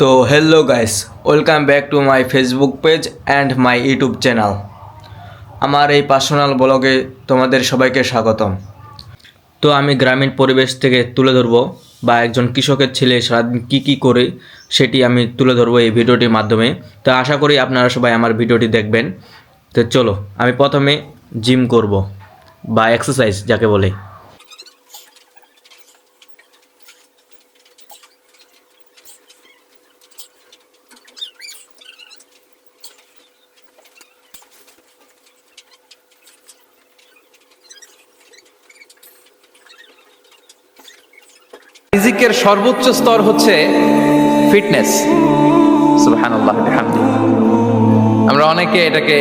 তো hello guys welcome back to my Facebook page and my YouTube channel আমার এই personal ব্লগে তোমাদের সবাইকে স্বাগতম। তো আমি গ্রামীণ পরিবেশ থেকে তুলে ধরবো বা একজন কৃষকের ছেলে সারাদিন কী কী করে সেটি আমি তুলে ধরবো এই ভিডিওটির মাধ্যমে। তো আশা করি আপনারা সবাই আমার ভিডিওটি দেখবেন। তো চলো, আমি প্রথমে জিম করব বা এক্সারসাইজ যাকে বলে। রিজিকের সর্বোচ্চ স্তর হচ্ছে ফিটনেস। আমরা অনেকে এটাকে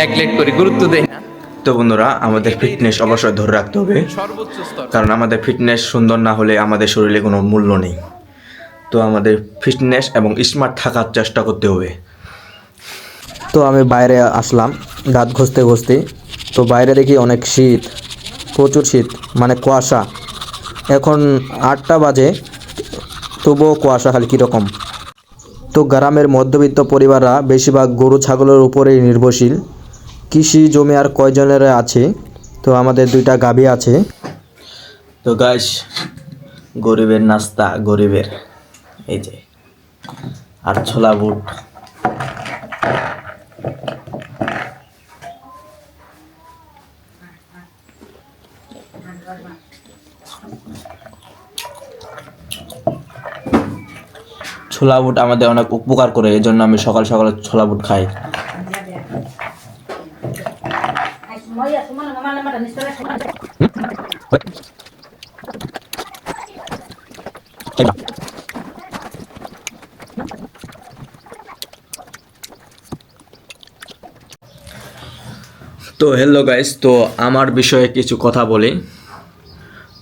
নেগলেক্ট করি গুরুত্ব দেই না। তো বন্ধুরা আমাদের ফিটনেস অবশ্যই ধরে রাখতে হবে। কারণ আমাদের ফিটনেস সুন্দর না হলে আমাদের শরীরে কোনো মূল্য নেই। তো আমাদের ফিটনেস এবং স্মার্ট থাকার চেষ্টা করতে হবে। তো আমি বাইরে আসলাম দাঁত ঘষতে ঘষতে। তো বাইরে দেখি অনেক শীত প্রচুর শীত মানে কুয়াশা। এখন আটটা বাজে, তবুও কুয়াশা খালি কীরকম। তো গ্রামের মধ্যবিত্ত পরিবাররা বেশিরভাগ গরু, ছাগলের উপরেই নির্ভরশীল। কৃষি জমি আর কয়জনের আছে? তো আমাদের দুইটা গাভী আছে। তো গাইস গরিবের নাস্তা, গরিবের, এই যে, আর ছোলা বুট। ছোলা বুট আমাদের অনেক উপকার করে এই জন্য আমি সকাল সকালে ছোলা বুট খাই। তো হ্যালো গাইস তো আমার বিষয়ে কিছু কথা বলি।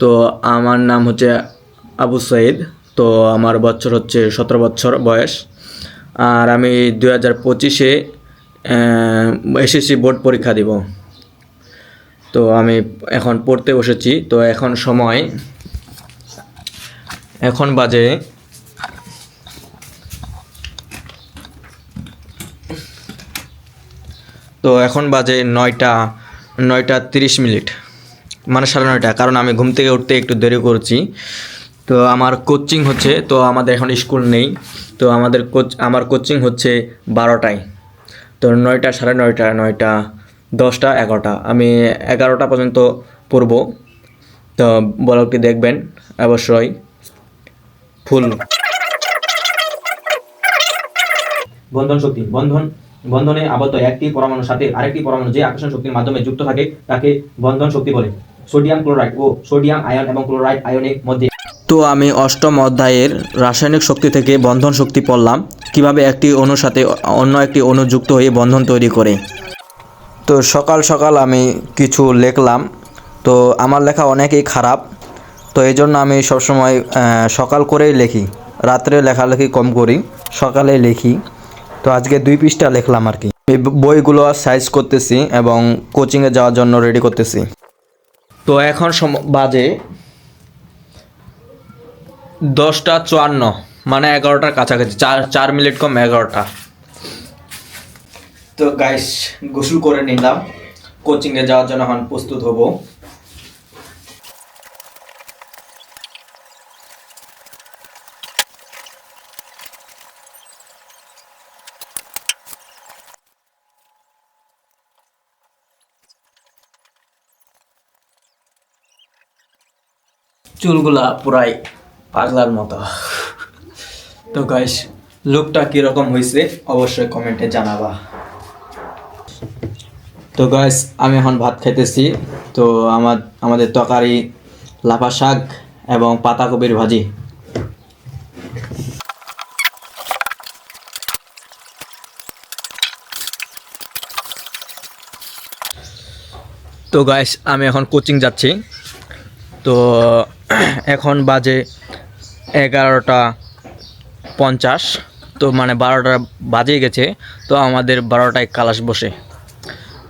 তো আমার নাম হচ্ছে আবু সাইদ তো আমার বছর হচ্ছে সতেরো বছর বয়স। আর আমি দু হাজার পঁচিশে এসএসসি বোর্ড পরীক্ষা দিব। তো আমি এখন পড়তে বসেছি। তো এখন সময়, এখন বাজে তো এখন বাজে নয়টা নয়টা তিরিশ মিনিট মানে সাড়ে নয়টা, কারণ আমি ঘুম থেকে উঠতে একটু দেরি করছি। তো আমার কোচিং হচ্ছে, তো আমাদের এখন স্কুল নেই। তো আমাদের কোচ আমার কোচিং হচ্ছে বারোটায়। তো নয়টা সাড়ে নয়টা নয়টা দশটা এগারোটা। আমি এগারোটা পর্যন্ত পড়ব। তো ব্লগটি দেখবেন, অবশ্যই। ফুল। বন্ধন শক্তি, বন্ধন, বন্ধনে আবদ্ধ একটি পরমাণুর সাথে আরেকটি পরমাণু যে আকর্ষণ শক্তির মাধ্যমে যুক্ত থাকে, তাকে বন্ধন শক্তি বলে। সোডিয়াম ক্লোরাইড ও সোডিয়াম আয়ন এবং ক্লোরাইড আয়নের মধ্যে তো আমি অষ্টম অধ্যায়ের রাসায়নিক শক্তি থেকে বন্ধন শক্তি পড়লাম। কীভাবে একটি অণুর সাথে অন্য একটি অণু যুক্ত হয়ে বন্ধন তৈরি করে? তো সকাল সকাল আমি কিছু লিখলাম। তো আমার লেখা অনেকই খারাপ। তো এই জন্য আমি সবসময় সকাল করেই লিখি। রাত্রে লেখালেখি কম করি, সকালে লিখি। তো আজকে দুই পৃষ্ঠা লিখলাম আর কি। এই বইগুলো সাইজ করতেছি এবং কোচিংয়ে যাওয়ার জন্য রেডি করতেছি। তো এখন বাজে দশটা চুয়ান্ন মানে এগারোটার কাছাকাছি, চার চার মিনিট কম এগারোটা। তো গাইস গোসল করে নিলাম। কোচিংয়ে যাওয়ার জন্য এখন প্রস্তুত হব। চুলগুলা পুরাই পাগলার মতো। তো গাইস লুকটা কীরকম হয়েছে অবশ্যই কমেন্টে জানাবা। তো গাইস আমি এখন ভাত খাইতেছি। তো আমার, আমাদের তরকারি, লাফা শাক এবং পাতাকপির ভাজি। তো গাইস আমি এখন কোচিং যাচ্ছি। তো এখন বাজে এগারোটা পঞ্চাশ। তো মানে বারোটা বাজে গেছে, তো আমাদের বারোটায় ক্লাস বসে।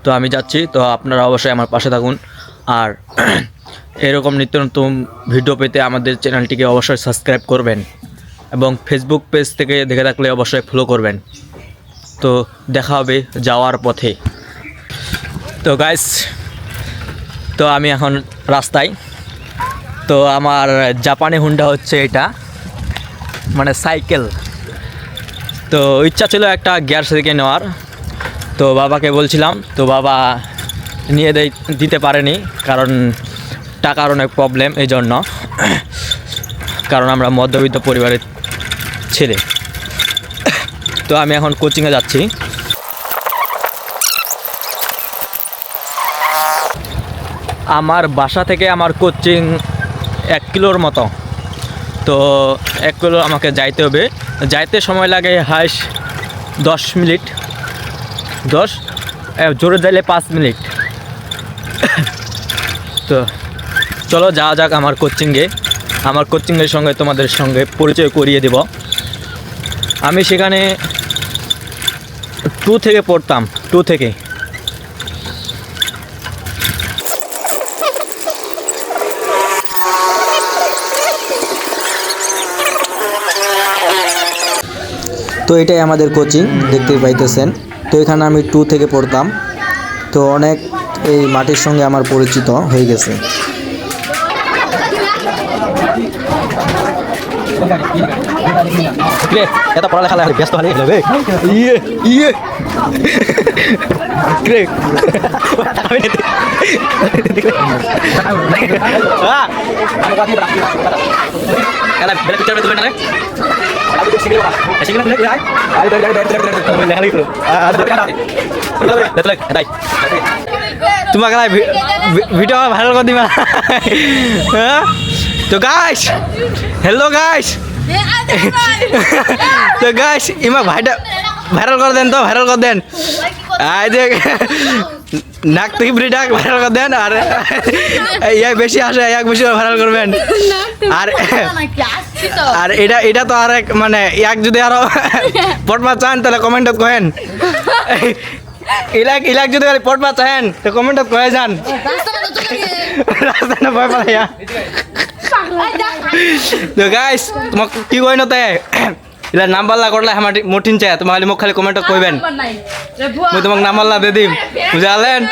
তো আমি যাচ্ছি, তো আপনারা অবশ্যই আমার পাশে থাকুন। আর এরকম নিত্য নতুন ভিডিও পেতে আমাদের চ্যানেলটিকে অবশ্যই সাবস্ক্রাইব করবেন এবং ফেসবুক পেজ থেকে দেখে থাকলে অবশ্যই ফলো করবেন। তো দেখা হবে যাওয়ার পথে। তো গাইস তো আমি এখন রাস্তায়। তো আমার জাপানি হুন্ডা হচ্ছে এটা মানে সাইকেল। তো ইচ্ছা ছিল একটা গিয়ার থেকে নেওয়ার। তো বাবাকে বলছিলাম, তো বাবা নিয়ে দিতে পারেনি, কারণ টাকার অনেক প্রবলেম এই জন্য কারণ আমরা মধ্যবিত্ত পরিবারের ছেলে। তো আমি এখন কোচিংয়ে যাচ্ছি। আমার বাসা থেকে আমার কোচিং এক কিলোর মতো। তো এক কিলো আমাকে যাইতে হবে। যাইতে সময় লাগে হাইস দশ মিনিট। দশ জোরে যাইলে পাঁচ মিনিট। তো চলো যাওয়া যাক আমার কোচিংয়ে আমার কোচিংয়ের সঙ্গে তোমাদের সঙ্গে পরিচয় করিয়ে দেব। আমি সেখানে টু থেকে পড়তাম টু থেকে। তো এটাই আমাদের কোচিং দেখতে পাইতেছেন। তো এখানে আমি টু থেকে পড়তাম। তো অনেক এই মাটির সঙ্গে আমার পরিচিত হয়ে গেছে। এটা এত পড়ালেখা ব্যস্ত হলে ইয়ে ইয়ে। দাই তোমাকে ভিডিও ভাইরাল করে দিবা। হ্যাঁ? তো গাইস হ্যালো গাইস তো গাইস ইমা ভাইটা ভাইরাল করে দেন তো ভাইরাল করে দেন। আই যে নাক থেকে ব্রিডাক ভাইরাল করে দেন আর ইয়াক বেশি আসে ইয়াক বেশি ভাইরাল করবেন। আর আর এটা এটা তো আর এক মানে ইয়াক যদি আরও পটমা চান তাহলে কমেন্টত কহেন ইলাক ইলাক যদি পটমা চাহেন তো কমেন্টত কয়ে যান। রাস্তা না ভয় পালাইয়া। তো গাইস তোমাক কি কই নতে ইলা নাম্বার লা করলে আমার মুঠিন চাই খালি মোক খালি কমেন্টত কইবেন। মই তোমাক নাম্বার লা দে দিম। বুঝালেন?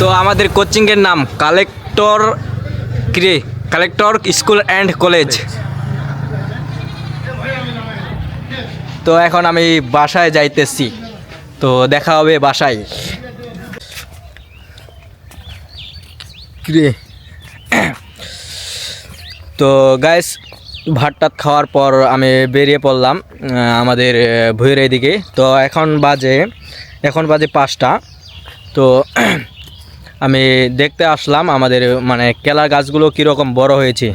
তো আমাদের কোচিং এর নাম কালেক্টর কি কালেক্টর স্কুল অ্যান্ড কলেজ। তো এখন আমি বাসায় যাইতেছি। তো দেখা হবে বাসায়। কিরে? তো গাইস ভাত টাত খাওয়ার পর আমি বেরিয়ে পড়লাম আমাদের আহ, ভুঁইয়ের এদিকে তো এখন বাজে এখন বাজে পাঁচটা। তো আমি দেখতে আসলাম আমাদের মানে কেলা গাছগুলো কীরকম বড় হয়েছে।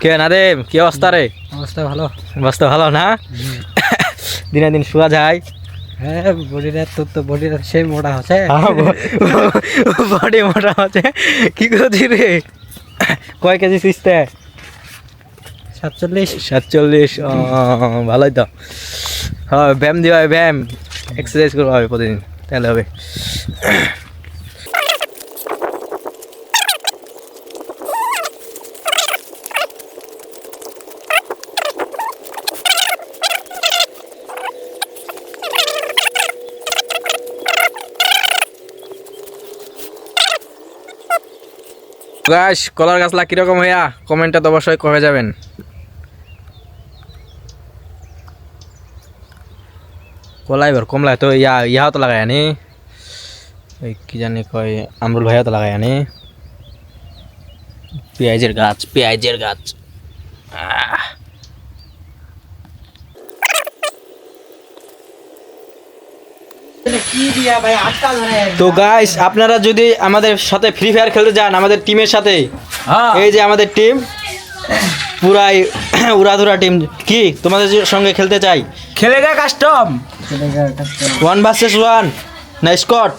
কে না রে? কি অবস্থা রে? অবস্থা ভালো। অবস্থা ভালো না? দিনে দিন শোয়া যায়। হ্যাঁ বডিটা তোর তো বডিটা সেই মোটা হচ্ছে। বডি মোটা হচ্ছে। কি করছি রে? কয় কেজি সিস্তে? সাতচল্লিশ? সাতচল্লিশ ভালোই তো। হ্যাঁ ব্যায়াম দিবা হবে ব্যায়াম। এক্সারসাইজ করব হবে প্রতিদিন, তাহলে হবে। গাছ কলার গাছলা কীরকম হইয়া? কমেন্টটা তো অবশ্যই কমে যাবেন। কলাই এবার কমলা তো ইয়া ইহাও তো লাগাই আনি। ওই কি জানি কয় আমরুল ভাইয়া তো লাগাই আনি। পেঁয়াজের গাছ পেঁয়াজের গাছ তো গাইস আপনারা যদি আমাদের সাথে ফ্রি ফায়ার খেলতে যান আমাদের টিমের সাথে এই যে আমাদের টিম পুরাই উড়াধুরা টিম কি তোমাদের সঙ্গে খেলতে চাই? খেলেগা কাস্টম ওয়ান ভার্সেস ওয়ান না squad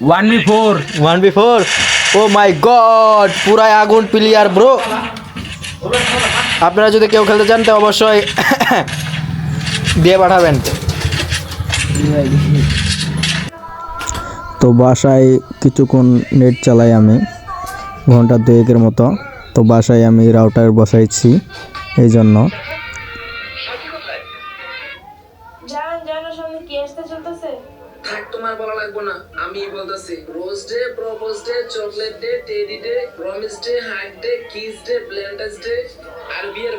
one v four one v four oh my god পুরাই আগুন প্লেয়ার ব্রো আপনারা যদি কেউ খেলতে চান তো অবশ্যই দিয়ে পাঠাবেন। তো বাসায় কিছুক্ষণ নেট চালাই আমি ঘণ্টা দুয়েকের মতো। তো বাসায় আমি রাউটার বসাইছি। এই জন্য থাক তোমার লাগবো না আমি বলতেছি। Rose day day chocolate day day day day day day আর বিয়ের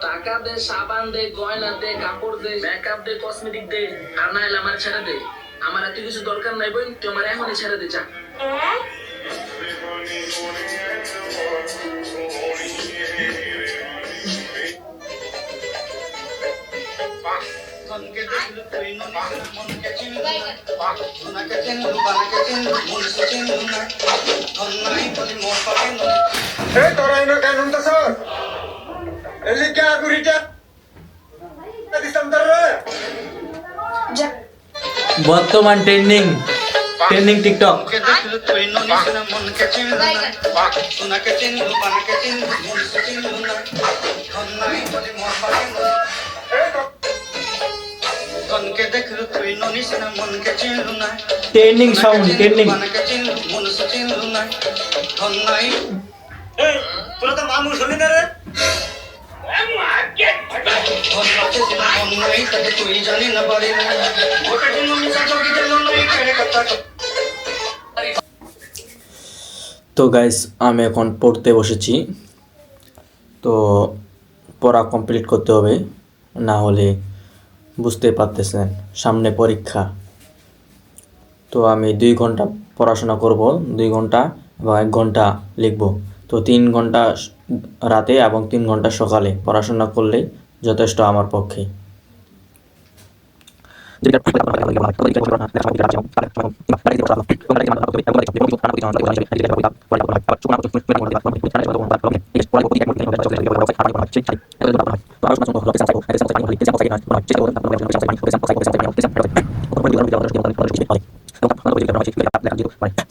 টাকা দে সাবান দে গয়না দে কাপড় দে মেকআপ দে কসমেটিক দে আমার ছেড়ে দে। আমার এত কিছু দরকার নাই বোন তোমার এখনই ছেড়ে দে এই তোরা এনে কেন উনতাছ এলি কে আগুরিটা দিতাম তোর বর্তমান ট্রেন্ডিং ট্রেন্ডিং টিকটক ধনকে ট্রেন্ডিং সাউন্ড ট্রেন্ডিং তোরা তো মানুষ হলি না রে? ধন আছে সিনা মন নাই তাকে তুই জানি না পারি না ওটা দিন মিশা চকি দিল নাই কেড়ে কথা তো গাইস আমি এখন পড়তে বসেছি। তো পড়া কমপ্লিট করতে হবে। না হলে বুঝতে পারতেছেন, সামনে পরীক্ষা। তো আমি দুই ঘণ্টা পড়াশোনা করব, দুই ঘণ্টা এবং এক ঘণ্টা লিখব। তো তিন ঘণ্টা রাতে এবং তিন ঘণ্টা সকালে পড়াশোনা করলেই যথেষ্ট আমার পক্ষে। Terima kasih.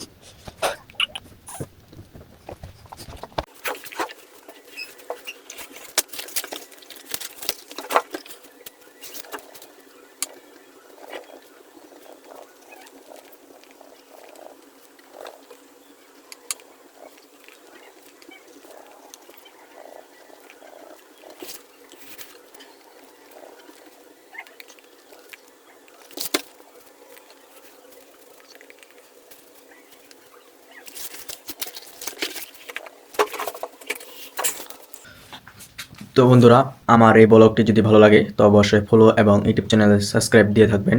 তো বন্ধুরা, আমার এই ব্লগটি যদি ভালো লাগে, তো অবশ্যই ফলো এবং ইউটিউব চ্যানেলে সাবস্ক্রাইব দিয়ে থাকবেন।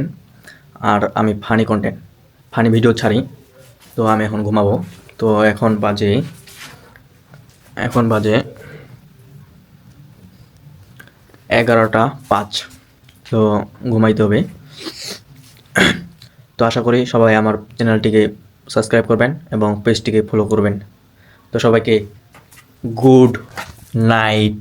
আর আমি ফানি কন্টেন্ট ফানি ভিডিও ছাড়ি, তো আমি এখন ঘুমাবো। তো এখন বাজে এখন বাজে এগারোটা পাঁচ, তো ঘুমাইতে হবে। তো আশা করি সবাই আমার চ্যানেলটিকে সাবস্ক্রাইব করবেন এবং পেজটিকে ফলো করবেন। তো সবাইকে গুড নাইট